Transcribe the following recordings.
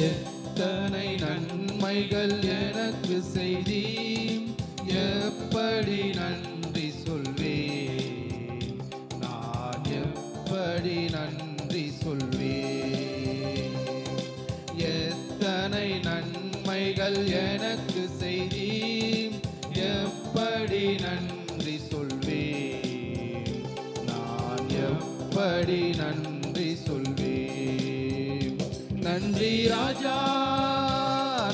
எத்தனை நன்மைகள் எனக்கு செய்தி எப்படி நன்றி சொல்வேன்? நான் எப்படி நன்றி சொல்வேன்? எத்தனை நன்மைகள் எனக்கு செய்தி எப்படி நன்றி சொல்வேன்? நான் எப்படி நன்றி சொல்வேன்? நன்றி ராஜா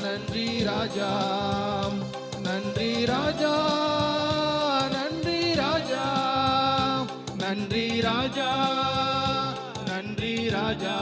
நன்றி ராஜா நன்றி ராஜா நன்றி ராஜா நன்றி ராஜா நன்றி ராஜா.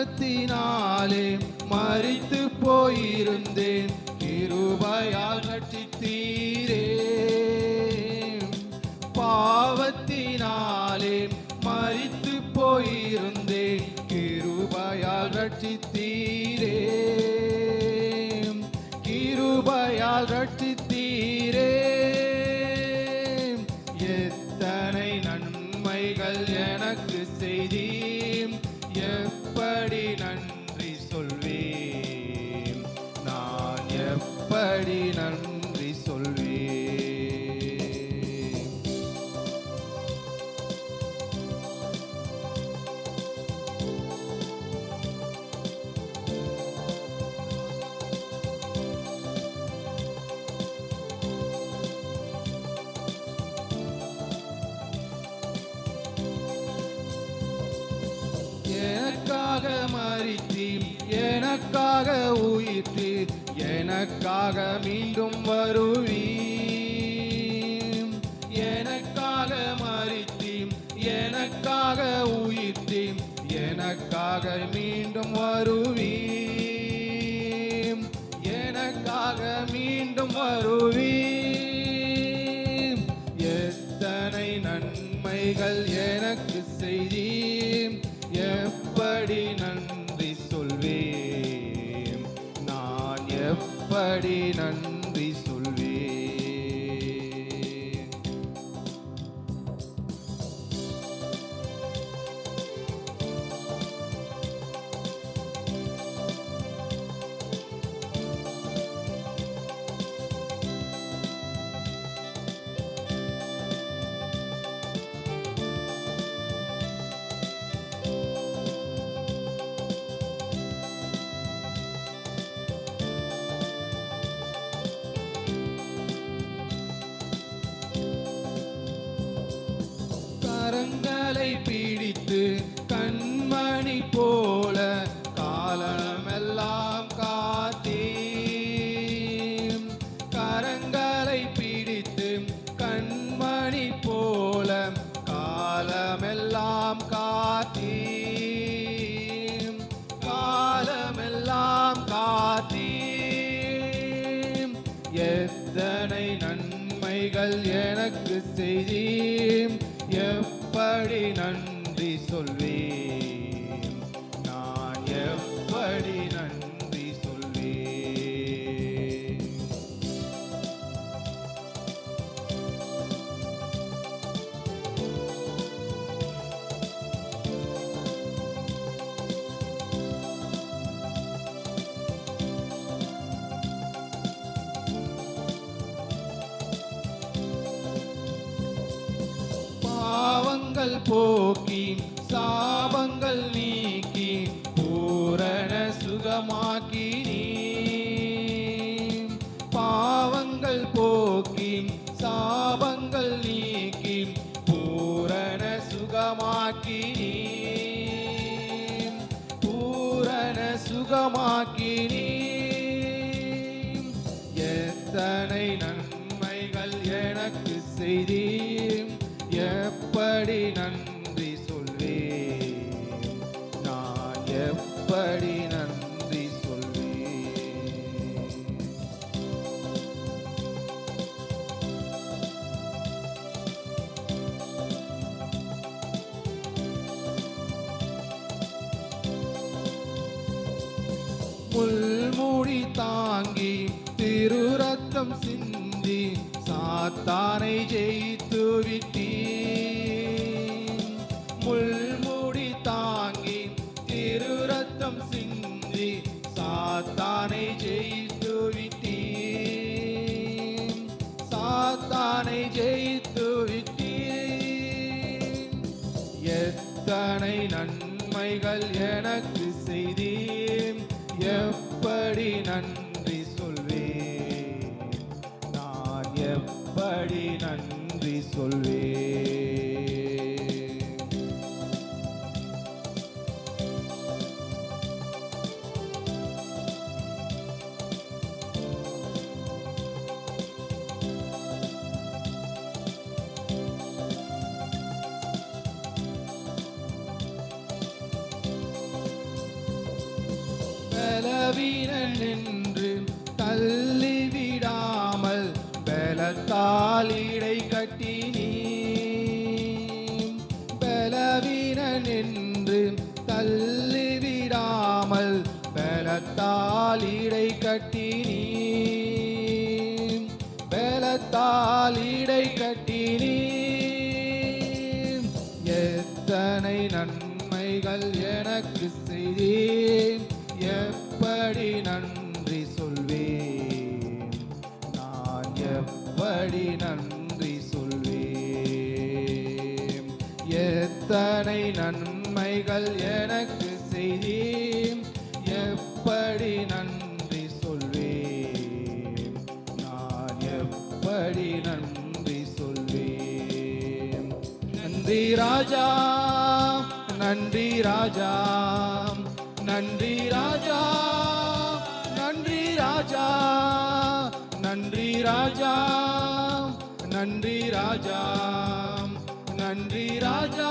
பாவத்தினாலே மறித்து போயிருந்தேன். கிருபையால் ரட்சித்தீரே மறித்தீர். எனக்காக உயிர்த்தீர். எனக்காக மீண்டும் வருவீர். எனக்காக மறித்தீர். எனக்காக உயிர்த்தீர். எனக்காக மீண்டும் வருவீர். எனக்காக மீண்டும் வருவீர். எத்தனை நன்மைகள் எனக்கு செய்தி கரங்களை பிடித்து கண்மணி போல காலமெல்லாம் காத்தீம் கரங்களை பிடித்து கண்மணி போல காலமெல்லாம் காத்தீம் காலமெல்லாம் காத்தீம் எத்தனை நன்மைகள் எனக்கு செய்தீ பாவங்கள் போக்கி சாபங்கள் நீக்கி பூரண சுகமாக்கி பாவங்கள் போக்கி சாபங்கள் நீக்கி பூரண சுகமாக்கி பூரண சுகமாக்கி எத்தனை நன்மைகள் எனக்கு செய்தீர். எப்படி நன்றி சொல்லி முள்மூடி தாங்கி திருரத்தம் சிந்தி சாத்தானை ஜெயித்து விட்டீர். நீங்கள் எனக்கு செய்தீர். எப்படி நன்றி சொல்வேன்? நான் எப்படி நன்றி சொல்வேன்? பலவீனன் என்று தள்ளிவிடாமல் பலத்தால் இடை கட்டி நீ பலவீனன் என்று தள்ளிவிடாமல் பலத்தால் இடை கட்டி நீ பலத்தால் இடை கட்டி நீ எத்தனை நன்மைகள் எனக்கு செய்தேன் நன்றி சொல்வே எத்தனை நன்மைகள் எனக்கு செய்தேன் எப்படி நன்றி சொல்வே நான் எப்படி நன்றி சொல்வே நன்றி ராஜா நன்றி ராஜா நன்றி ராஜா நன்றி ராஜா நன்றி ராஜா. நன்றி ராஜா நன்றி ராஜா